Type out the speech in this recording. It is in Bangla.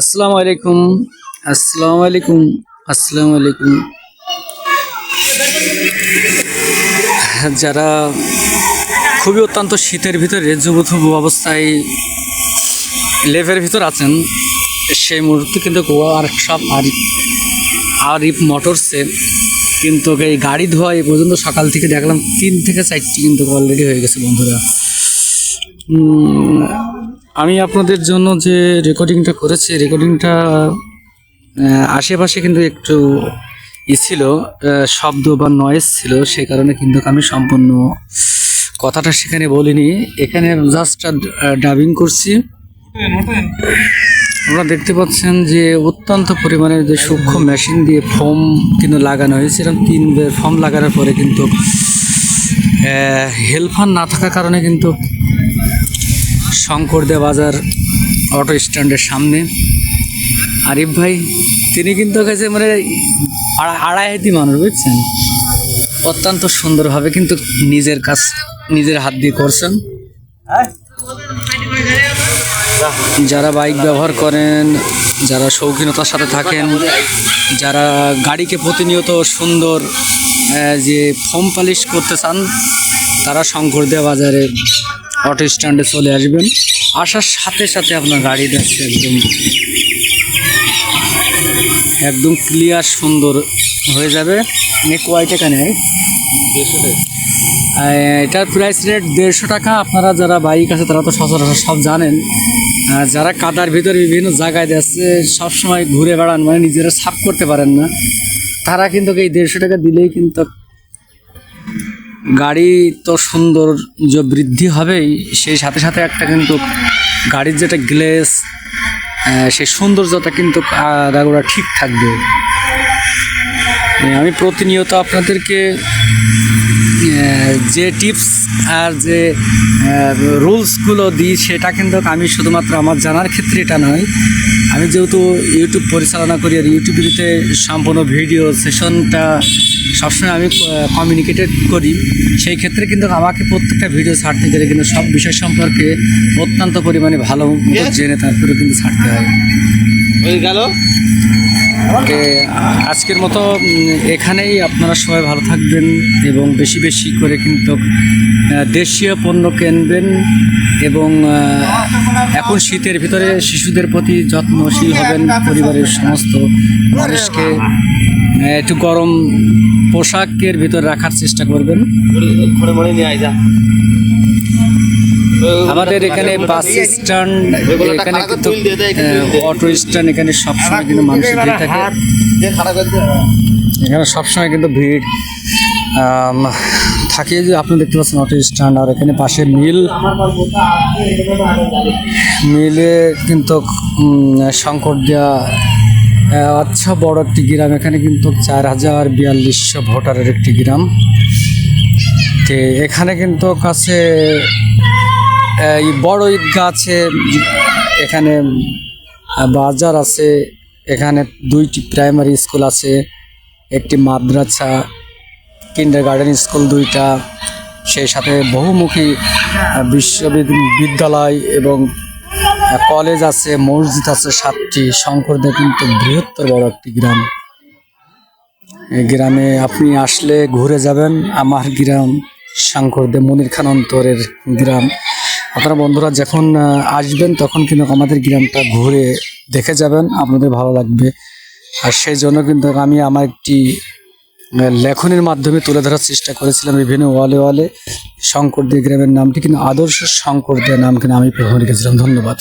আসসালামু আলাইকুম। আসসালামু আলাইকুম। আসসালামু আলাইকুম। যারা খুবই অত্যন্ত শীতের ভিতরে যুবথুবু অবস্থায় লেভের ভিতর আছেন, সেই মুহূর্তে কিন্তু ওয়ার্কশপ আর আরিফ মোটরসে কিন্তু এই গাড়ি ধোয়া এই পর্যন্ত সকাল থেকে দেখলাম তিন থেকে চারটি কিন্তু অলরেডি হয়ে গেছে বন্ধুরা। আমি আপনাদের জন্য যে রেকর্ডিংটা করেছি রেকর্ডিংটা আশেপাশে কিন্তু একটু ই ছিল শব্দ বা নয়েজ ছিল, সে কারণে কিন্তু আমি সম্পূর্ণ কথাটা সেখানে বলিনি। এখানে জাস্ট ডাবিং করছি। আপনারা দেখতে পাচ্ছেন যে অত্যন্ত পরিমাণে যে সূক্ষ্ম মেশিন দিয়ে ফোম কিন্তু লাগানো হয়েছে। এরকম তিন ফোম লাগানোর পরে কিন্তু হেলফার না থাকার কারণে কিন্তু শঙ্করদে বাজার অটো স্ট্যান্ডের সামনে। আরিফ ভাই, তিনি কিন্তু কাছে মানে আড়া- আড়াই হাতি মানুষ, বুঝছেন? অত্যন্ত সুন্দরভাবে কিন্তু নিজের কাজ, নিজের হাত দিয়ে করছেন। যারা বাইক ব্যবহার করেন, যারা শৌখিনতার সাথে থাকেন, যারা গাড়িকে প্রতিনিয়ত সুন্দর যে ফোম পালিশ করতে চান, তারা শঙ্করদেয়া বাজারে অটো স্ট্যান্ডে চলে আসবেন। আসার সাথে সাথে আপনার গাড়ি দেখছে একদম একদম ক্লিয়ার সুন্দর হয়ে যাবে। নে কয় টাকা এটার প্রাইস রেট দেড়শো টাকা। আপনারা যারা বাইক আছে, তারা তো সচরাচর সব জানেন। যারা কাদার ভিতরে বিভিন্ন জায়গায় যাচ্ছে, সবসময় ঘুরে বেড়ান মানে নিজেরা সাফ করতে পারেন না। তারা কিন্তু এই দেড়শো টাকা দিলেই কিন্তু গাড়ি তো সৌন্দর্য বৃদ্ধি হবেই, সেই সাথে সাথে একটা কিন্তু গাড়ির যেটা গ্লেস সে সৌন্দর্যটা কিন্তু আগাগোড়া ঠিক থাকবে। আমি প্রতিনিয়ত আপনাদেরকে যে টিপস আর যে রুলসগুলো দিই সেটা কিন্তু আমি শুধুমাত্র আমার জানার ক্ষেত্রে এটা নয়। আমি যেহেতু ইউটিউব পরিচালনা করি আর ইউটিউবেতে সম্পূর্ণ ভিডিও সেশনটা সবসময় আমি কমিউনিকেটেড করি সেই ক্ষেত্রে কিন্তু আমাকে প্রত্যেকটা ভিডিও ছাড়তে গেলে কিন্তু সব বিষয় সম্পর্কে অত্যন্ত পরিমাণে ভালো জেনে তারপরে কিন্তু ছাড়তে হয়। হয়ে গেল। আজকের মতো এখানেই আপনারা সবাই ভালো থাকবেন এবং বেশি বেশি করে কিন্তু দেশীয় পণ্য কিনবেন এবং এখন শীতের ভিতরে শিশুদের প্রতি যত্নশীল হবেন পরিবারের সমস্ত মানুষকে। একটু গরম পোশাকের ভিতরে রাখার চেষ্টা করবেন। আমাদের এখানে বাস স্ট্যান্ড, এখানে কিন্তু অটো স্ট্যান্ড এখানে সবসময় কিন্তু মানুষ ভিড় থাকে। এখানে সবসময় কিন্তু ভিড়। থাকে যে আপনি দেখতে পাচ্ছেন অটো স্ট্যান্ড, আর এখানে পাশে মিল। মিলে কিন্তু শঙ্কর দেওয়া আচ্ছা বড় একটি গ্রাম। এখানে কিন্তু চার হাজার বিয়াল্লিশশো ভোটারের একটি গ্রাম। তো এখানে কিন্তু কাছে এই বড় ঈদগাহ আছে এখানে বাজার আছে, এখানে দুইটি প্রাইমারি স্কুল আছে, একটি মাদ্রাসা কিন্ডার গার্ডেন স্কুল দুইটা, সেই সাথে বহুমুখী বিশ্ববিদ্যালয় এবং কলেজ আছে, মসজিদ আছে সাতটি শঙ্করদেব কিন্তু বৃহত্তর বড় একটি গ্রাম। এই গ্রামে আপনি আসলে ঘুরে যাবেন, আমার গ্রাম শঙ্করদেব মনির খান অন্তরের গ্রাম। আপনারা বন্ধুরা যখন আসবেন, তখন কিন্তু আমাদের গ্রামটা ঘুরে দেখে যাবেন, আপনাদের ভালো লাগবে। আর সেই জন্য কিন্তু আমি আমার একটি লেখনের মাধ্যমে তুলে ধরার চেষ্টা করেছিলাম বিভিন্ন ওয়ালে ওয়ালে। শঙ্করদেব গ্রামের নামটি কিন্তু আদর্শ শঙ্করদেব নাম কিন্তু আমি প্রভাব রেখেছিলাম ধন্যবাদ।